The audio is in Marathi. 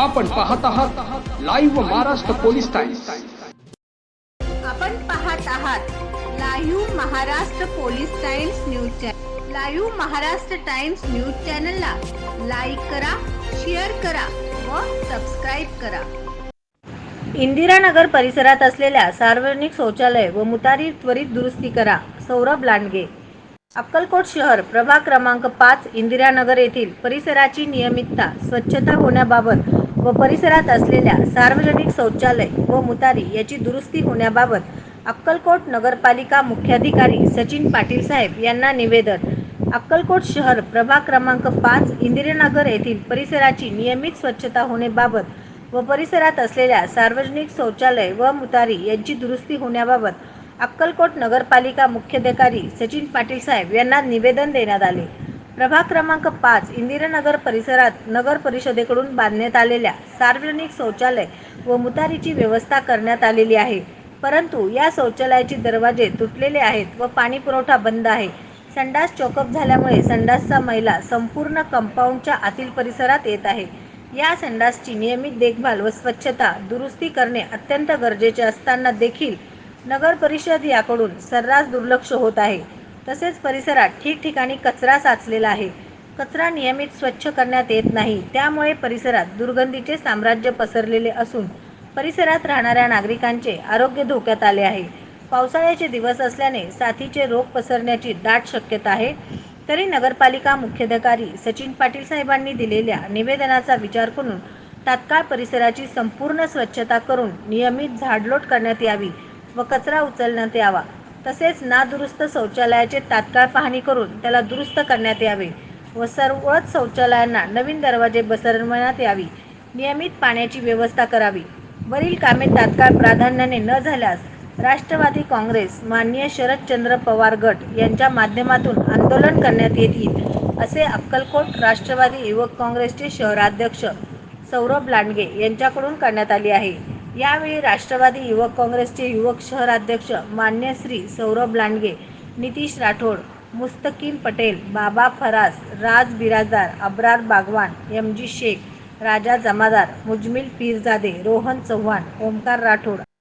आपण पाहत आहात लाईव्ह महाराष्ट्र पोलीस टाइम्स आपण पाहत आहात live Maharashtra police Times news channel live Maharashtra Times news चॅनलला लाईक करा शेअर करा व सबस्क्राईब करा. इंदिरानगर परिसरात असलेल्या सार्वजनिक शौचालय व मुतारी त्वरित दुरुस्ती करा सौरभ लांडगे. अक्कलकोट शहर प्रभाग क्रमांक पाच इंदिरानगर येथील परिसराची नियमितता स्वच्छता होण्याबाबत व परिसरात असलेल्या सार्वजनिक शौचालय व मुतारी याची दुरुस्ती होण्याबाबत अक्कलकोट नगरपालिका मुख्याधिकारी सचिन पाटील साहेब यांना निवेदन. अक्कलकोट शहर प्रभाग क्रमांक पाच इंदिरानगर येथील परिसराची नियमित स्वच्छता होण्याबाबत व परिसरात असलेल्या सार्वजनिक शौचालय व मुतारी यांची दुरुस्ती होण्याबाबत अक्कलकोट नगरपालिका मुख्याधिकारी सचिन पाटील साहेब यांना निवेदन देण्यात आले. प्रभाग क्रमांक पाच इंदिरानगर परिसरात नगर परिषदेकडून बांधण्यात आलेल्या सार्वजनिक शौचालय व मुतारीची व्यवस्था करण्यात आलेली आहे. परंतु या शौचालयाचे दरवाजे तुटलेले आहेत व पाणी पुरवठा बंद आहे. संडास चोकअप झाल्यामुळे संडासचा मैला संपूर्ण कंपाऊंडच्या आतील परिसरात येत आहे. या संडासची नियमित देखभाल व स्वच्छता दुरुस्ती करणे अत्यंत गरजेचे असताना देखील नगर परिषद याकडून सर्रास दुर्लक्ष होत आहे. तसेच परिसरात ठिकठिकाणी कचरा साचलेला आहे. कचरा नियमित स्वच्छ करण्यात येत नाही. त्यामुळे परिसरात दुर्गंधीचे साम्राज्य पसरलेले असून परिसरात राहणाऱ्या नागरिकांचे आरोग्य धोक्यात आले आहे. पावसाळ्याचे दिवस असल्याने साथीचे रोग पसरण्याची दाट शक्यता आहे. तरी नगरपालिका मुख्याधिकारी सचिन पाटील साहेबांनी दिलेल्या निवेदनाचा विचार करून तात्काळ परिसराची संपूर्ण स्वच्छता करून नियमित झाडलोट करण्यात यावी व कचरा उचलण्यात यावा. तसेच नादुरुस्त शौचालयाचे तात्काळ पाहणी करून त्याला दुरुस्त करण्यात यावे व सर्वच शौचालयांना नवीन दरवाजे बसवण्यात यावी. नियमित पाण्याची व्यवस्था करावी. वरील कामे तात्काळ प्राधान्याने न झाल्यास राष्ट्रवादी काँग्रेस माननीय शरदचंद्र पवार गट यांच्या माध्यमातून आंदोलन करण्यात येतील असे अक्कलकोट राष्ट्रवादी युवक काँग्रेसचे शहराध्यक्ष सौरभ लांडगे यांच्याकडून करण्यात आली आहे. यावेळी राष्ट्रवादी युवक काँग्रेसचे युवक शहराध्यक्ष मान्य श्री सौरभ लांडगे नितीश राठोड मुस्तकीम पटेल बाबा फरास राज बिराजदार अब्रार बागवान एम जी शेख राजा जमादार मुजमिल पीरजादे रोहन चव्हाण ओमकार राठोड